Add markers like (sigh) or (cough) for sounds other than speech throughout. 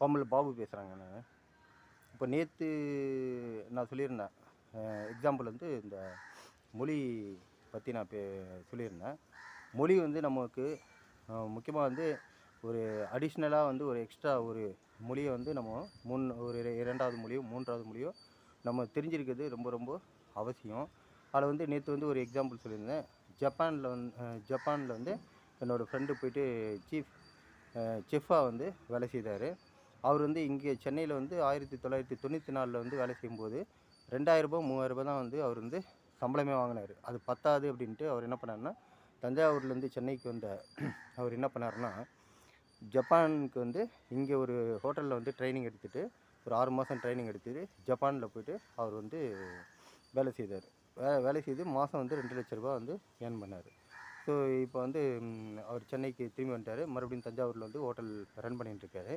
பாம்பல் பாபு பேசுகிறேங்க நான் இப்போ நேற்று நான் சொல்லியிருந்தேன். எக்ஸாம்பிள் வந்து இந்த மொழி பற்றி நான் பே சொல்லியிருந்தேன். மொழி வந்து நமக்கு முக்கியமாக வந்து ஒரு அடிஷ்னலாக வந்து ஒரு எக்ஸ்ட்ரா ஒரு மொழியை வந்து நம்ம முன் ஒரு இரண்டாவது மொழியோ மூன்றாவது மொழியோ நம்ம தெரிஞ்சிருக்கிறது ரொம்ப ரொம்ப அவசியம். அதில் வந்து நேற்று வந்து ஒரு எக்ஸாம்பிள் சொல்லியிருந்தேன். ஜப்பானில் வந்து ஜப்பானில் வந்து என்னோடய ஃப்ரெண்டு போயிட்டு சீஃப் செஃப்பாக வந்து வேலை செய்தார். அவர் வந்து இங்கே சென்னையில் வந்து ஆயிரத்தி தொள்ளாயிரத்தி தொண்ணூற்றி நாலில் வந்து வேலை செய்யும்போது ரெண்டாயிரரூபா மூவாயிரரூபா தான் வந்து அவர் வந்து சம்பளமே வாங்கினார். அது பத்தாது அப்படின்ட்டு அவர் என்ன பண்ணாருன்னா தஞ்சாவூர்லேருந்து சென்னைக்கு வந்த (clears throat) அவர் என்ன பண்ணாருன்னா ஜப்பானுக்கு வந்து இங்கே ஒரு ஹோட்டலில் வந்து ட்ரைனிங் எடுத்துகிட்டு ஒரு ஆறு மாதம் ட்ரைனிங் எடுத்துகிட்டு ஜப்பானில் போயிட்டு அவர் வந்து வேலை செய்தார். வே வேலை செய்து மாதம் வந்து ரெண்டு லட்ச ரூபா வந்து ஏர்ன் பண்ணார். ஸோ இப்போ வந்து அவர் சென்னைக்கு திரும்பி வந்துட்டார். மறுபடியும் தஞ்சாவூரில் வந்து ஹோட்டல் ரன் பண்ணிகிட்டு இருக்காரு.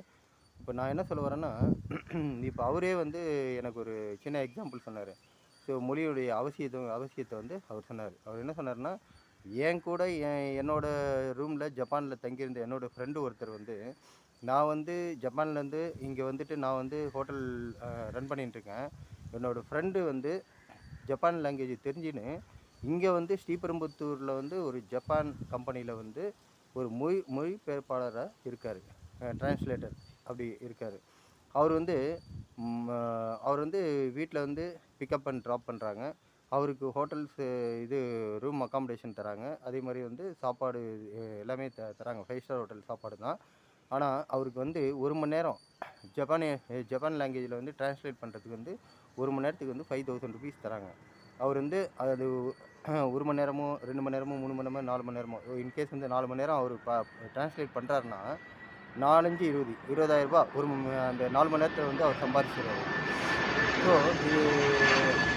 இப்போ நான் என்ன சொல்ல வரேன்னா (clears throat) இப்போ அவரே வந்து எனக்கு ஒரு சின்ன எக்ஸாம்பிள் சொன்னார். ஸோ மொழியுடைய அவசியத்தை அவசியத்தை வந்து அவர் சொன்னார். அவர் என்ன சொன்னார்னா என் கூட என் என்னோட ரூமில் ஜப்பானில் தங்கியிருந்த என்னோடய ஃப்ரெண்டு ஒருத்தர் வந்து நான் வந்து ஜப்பான்லேருந்து இங்கே வந்துட்டு நான் வந்து ஹோட்டல் ரன் பண்ணிட்டுருக்கேன் என்னோடய ஃப்ரெண்டு வந்து ஜப்பான் லாங்குவேஜ் தெரிஞ்சுன்னு இங்கே வந்து ஸ்ரீபெரும்புத்தூரில் வந்து ஒரு ஜப்பான் கம்பெனியில் வந்து ஒரு மொழி மொழிபெயர்ப்பாளராக இருக்கார். டிரான்ஸ்லேட்டர் அப்படி இருக்கார். அவர் வந்து அவர் வந்து வீட்டில் வந்து பிக்கப் அண்ட் ட்ராப் பண்ணுறாங்க அவருக்கு ஹோட்டல்ஸு இது ரூம் அக்காமடேஷன் தராங்க. அதே மாதிரி வந்து சாப்பாடு எல்லாமே த தராங்க. ஃபைவ் ஸ்டார் ஹோட்டல் சாப்பாடு தான். ஆனால் அவருக்கு வந்து ஒரு மணி நேரம் ஜப்பானே ஜப்பான் லாங்குவேஜில் வந்து டிரான்ஸ்லேட் பண்ணுறதுக்கு வந்து ஒரு மணி நேரத்துக்கு வந்து ஃபைவ் தௌசண்ட் ருபீஸ் தராங்க. அவர் வந்து அது ஒரு மணி நேரமோ ரெண்டு மணி நேரமோ மூணு மணி நேரமோ நாலு மணி நேரமோ இன்கேஸ் வந்து நாலு மணி நேரம் அவர் ப ட்ரான்ஸ்லேட் பண்ணுறாருன்னா நாலஞ்சு இருபது இருபதாயிரம் ரூபாய் ஒரு அந்த நாலு மணி நேரத்தில் வந்து அவர் சம்பாதிச்சிடுறாரு ஸோ இது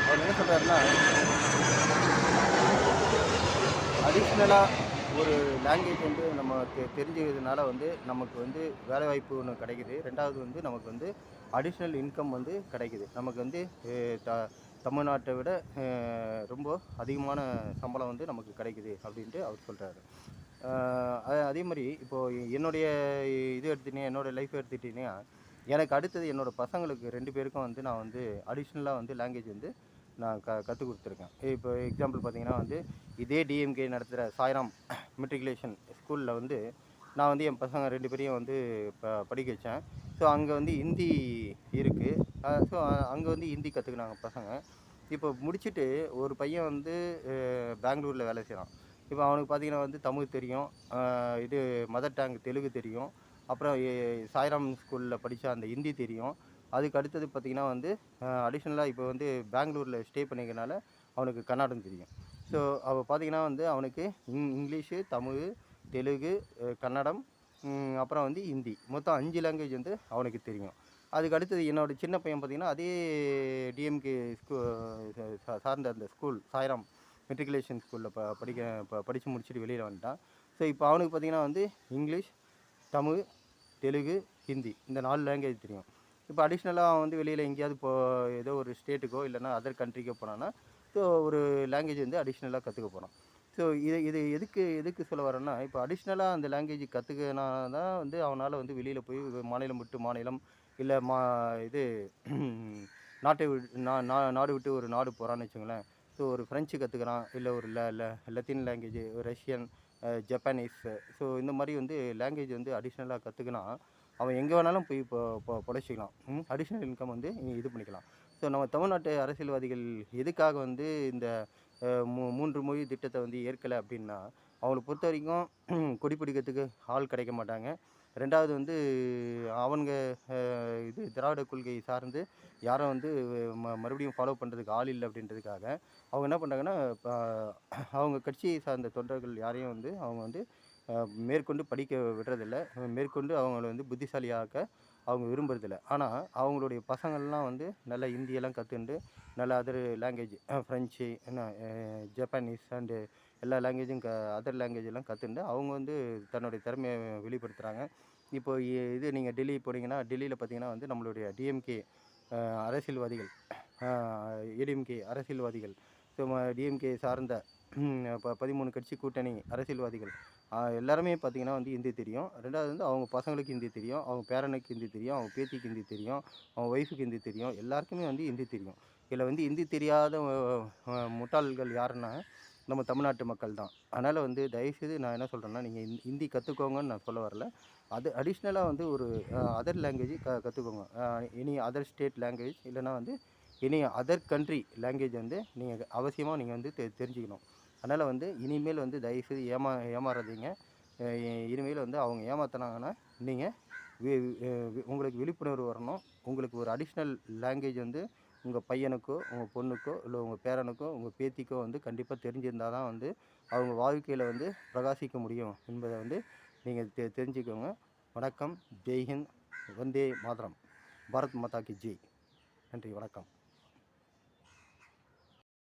அவர் என்ன சொல்கிறாருன்னா அடிஷ்னலாக ஒரு லாங்குவேஜ் வந்து நம்ம தெ தெரிஞ்சுக்கிறதுனால வந்து நமக்கு வந்து வேலைவாய்ப்பு ஒன்று கிடைக்குது. ரெண்டாவது வந்து நமக்கு வந்து அடிஷ்னல் இன்கம் வந்து கிடைக்குது. நமக்கு வந்து த தமிழ்நாட்டை விட ரொம்ப அதிகமான சம்பளம் வந்து நமக்கு கிடைக்குது அப்படின்ட்டு அவர் சொல்கிறாரு அதே மாதிரி இப்போது என்னுடைய இது எடுத்துட்டீங்க என்னோடய லைஃப் எடுத்துட்டீங்கன்னா எனக்கு அடுத்தது என்னோடய பசங்களுக்கு ரெண்டு பேருக்கும் வந்து நான் வந்து அடிஷ்னலாக வந்து லாங்குவேஜ் வந்து நான் க கற்றுக் கொடுத்துருக்கேன். இப்போ எக்ஸாம்பிள் பார்த்தீங்கன்னா வந்து இதே டிஎம்கே நடத்துகிற சாய்ராம் மெட்ரிகுலேஷன் ஸ்கூலில் வந்து நான் வந்து என் பசங்க ரெண்டு பேரையும் வந்து ப படிக்க வச்சேன். ஸோ அங்கே வந்து ஹிந்தி இருக்குது ஸோ அங்கே வந்து ஹிந்தி கற்றுக்கினாங்க பசங்க. இப்போ முடிச்சுட்டு ஒரு பையன் வந்து பெங்களூரில் வேலை செய்கிறான் இப்போ அவனுக்கு பார்த்தீங்கன்னா வந்து தமிழ் தெரியும். இது மதர் டங் தெலுங்கு தெரியும். அப்புறம் சாய்ராம் ஸ்கூலில் படித்த அந்த ஹிந்தி தெரியும். அதுக்கு அடுத்தது பார்த்திங்கன்னா வந்து அடிஷ்னலாக இப்போ வந்து பெங்களூரில் ஸ்டே பண்ணிக்கிறனால அவனுக்கு கன்னடம் தெரியும். ஸோ அவள் பார்த்தீங்கன்னா வந்து அவனுக்கு இங் இங்கிலீஷு தமிழ் தெலுங்கு கன்னடம் அப்புறம் வந்து ஹிந்தி. மொத்தம் அஞ்சு லாங்குவேஜ் வந்து அவனுக்கு தெரியும். அதுக்கு அடுத்தது என்னோடய சின்ன பையன் பார்த்தீங்கன்னா அதே டிஎம்கே ஸ்கூ சார்ந்த அந்த ஸ்கூல் சாய்ராம் மெட்ரிகுலேஷன் ஸ்கூலில் ப படிக்க ப படித்து முடிச்சுட்டு வெளியில் வந்துட்டான். ஸோ இப்போ அவனுக்கு பார்த்தீங்கன்னா வந்து இங்கிலீஷ் தமிழ் தெலுங்கு ஹிந்தி இந்த நாலு லாங்குவேஜ் தெரியும். இப்போ அடிஷ்னலாக அவன் வந்து வெளியில் எங்கேயாவது போ ஏதோ ஒரு ஸ்டேட்டுக்கோ இல்லைன்னா அதர் கண்ட்ரிக்கோ போனான்னா ஸோ ஒரு லாங்குவேஜ் வந்து அடிஷ்னலாக கற்றுக்க போகிறான் ஸோ இது இது எதுக்கு எதுக்கு சொல்ல வரேன்னா இப்போ அடிஷ்னலாக அந்த லாங்குவேஜ் கற்றுக்கினா தான் வந்து அவனால் வந்து வெளியில் போய் மாநிலம் விட்டு மாநிலம் இல்லை மா இது நாட்டை விட்டு நா- நாடு விட்டு ஒரு நாடு போகிறான்னு வச்சுங்களேன். ஸோ ஒரு ஃப்ரெஞ்சு கற்றுக்கலாம் இல்லை ஒரு ல Latin language Russian Japanese so இந்த மாதிரி வந்து லாங்குவேஜ் வந்து அடிஷ்னலாக கற்றுக்கினா அவன் எங்கே வேணாலும் போய் இப்போ பொழைச்சிக்கலாம். அடிஷ்னல் இன்கம் வந்து இது பண்ணிக்கலாம். ஸோ நம்ம தமிழ்நாட்டு அரசியல்வாதிகள் எதுக்காக வந்து இந்த மூ மூன்று மொழி திட்டத்தை வந்து ஏற்கலை அப்படின்னா அவங்களை பொறுத்த வரைக்கும் (clears throat) கொடி பிடிக்கிறதுக்கு ஆள் கிடைக்க மாட்டாங்க. ரெண்டாவது வந்து அவங்க இது திராவிட கொள்கை சார்ந்து யாரும் வந்து ம மறுபடியும் ஃபாலோ பண்ணுறதுக்கு ஆள் இல்லை அப்படின்றதுக்காக அவங்க என்ன பண்ணுறாங்கன்னா அவங்க கட்சியை சார்ந்த தொண்டர்கள் யாரையும் வந்து அவங்க வந்து மேற்கொண்டு படிக்க விடுறதில்ல. மேற்கொண்டு அவங்கள வந்து புத்திசாலியாக்க அவங்க விரும்புறதில்ல. ஆனால் அவங்களுடைய பசங்கள்லாம் வந்து நல்லா ஹிந்தியெல்லாம் கற்றுண்டு நல்ல அதர் லாங்குவேஜ் ஃப்ரெஞ்சு என்ன ஜப்பானீஸ் அண்டு எல்லா லாங்குவேஜும் க அதர் லாங்குவேஜெல்லாம் கற்றுண்டு அவங்க வந்து தன்னுடைய திறமையை வெளிப்படுத்துகிறாங்க இப்போ இது நீங்கள் டெல்லி போனீங்கன்னா டெல்லியில் பார்த்தீங்கன்னா வந்து நம்மளுடைய டிஎம்கே அரசியல்வாதிகள் ஏடிஎம்கே அரசியல்வாதிகள் ஸோ டிஎம்கே சார்ந்த இப்போ பதிமூணு கட்சி கூட்டணி அரசியல்வாதிகள் எல்லாருமே பார்த்திங்கன்னா வந்து ஹிந்தி தெரியும். ரெண்டாவது வந்து அவங்க பசங்களுக்கு ஹிந்தி தெரியும் அவங்க பேரனுக்கு ஹிந்தி தெரியும் அவங்க பேத்திக்கு ஹிந்தி தெரியும் அவங்க ஒய்ஃபுக்கு ஹிந்தி தெரியும் எல்லாருக்குமே வந்து ஹிந்தி தெரியும். இதில் வந்து ஹிந்தி தெரியாத முட்டாள்கள் யாருன்னா நம்ம தமிழ்நாட்டு மக்கள் தான். அதனால் வந்து தயவுசெய்து நான் என்ன சொல்கிறேன்னா நீங்கள் ஹிந்தி கற்றுக்கோங்கன்னு நான் சொல்ல வரல. அது அடிஷ்னலாக வந்து ஒரு அதர் லாங்குவேஜ் க கற்றுக்கோங்க எனி அதர் ஸ்டேட் லாங்குவேஜ் இல்லைன்னா வந்து எனி அதர் கண்ட்ரி லாங்குவேஜ் வந்து நீங்கள் அவசியமாக நீங்கள் வந்து தெ தெரிஞ்சுக்கணும். அதனால் வந்து இனிமேல் வந்து தயவுசெய்து ஏமா ஏமாறாதீங்க. இனிமேல் வந்து அவங்க ஏமாத்தினாங்கன்னா நீங்கள் உங்களுக்கு விழிப்புணர்வு வரணும். உங்களுக்கு ஒரு அடிஷ்னல் லாங்குவேஜ் வந்து உங்கள் பையனுக்கோ உங்கள் பொண்ணுக்கோ இல்லை உங்கள் பேரனுக்கோ உங்கள் பேத்திக்கோ வந்து கண்டிப்பாக தெரிஞ்சிருந்தால் தான் வந்து அவங்க வாழ்க்கையில் வந்து பிரகாசிக்க முடியும் என்பதை வந்து நீங்கள் தெ தெரிஞ்சுக்கோங்க. வணக்கம். ஜெய்ஹிந்த் வந்தே மாதரம். பாரத் மாதா கி ஜெய். நன்றி. வணக்கம்.